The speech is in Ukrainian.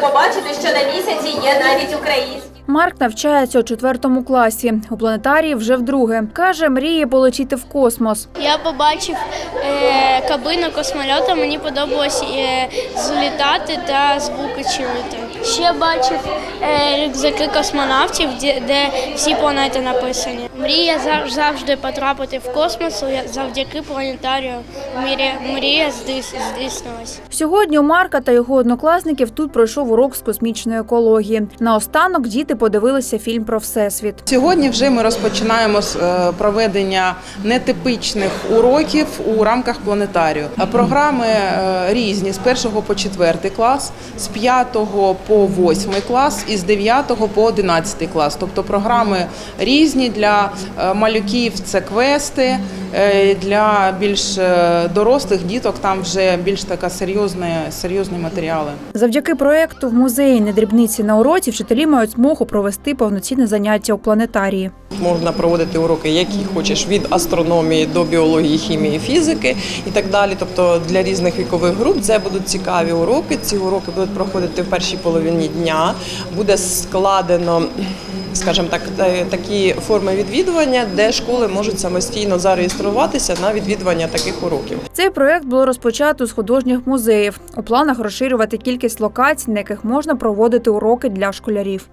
побачити, що на місяці є навіть українські. Марк навчається у четвертому класі. У планетарії вже вдруге. Каже, мріє полетіти в космос. Я побачив е, кабину космольота, мені подобалось е, злітати та звуки чути. Ще бачив е, рюкзаки космонавтів, де, де всі планети написані. Мрія завжди потрапити в космос завдяки планетарію. Мрія, мрія здійснилась. Сьогодні у Марка та його однокласників тут пройшов урок з космічної екології. Наостанок діти подивилися фільм про всесвіт. Сьогодні вже ми розпочинаємо з е, проведення нетипичних уроків у рамках планетарію. Програми е, різні з 1 по 4 клас, з 5 по 8 клас і з 9 по 11 клас. Тобто програми різні для е, малюків це квести, для більш е, дорослих діток там вже більш така серйозні, серйозні матеріали. Завдяки проекту в музеї недрібниці на уроці вчителі мають змогу провести повноцінне заняття у планетарії. Можна проводити уроки, які хочеш від астрономії до біології, хімії, фізики і так далі. Тобто для різних вікових груп це будуть цікаві уроки. Ці уроки будуть проходити в першій половині дня. Буде складено. Скажімо так, та- такі форми відвідування, де школи можуть самостійно зареєструватися на відвідування таких уроків. Цей проект було розпочато з художніх музеїв. У планах розширювати кількість локацій, на яких можна проводити уроки для школярів.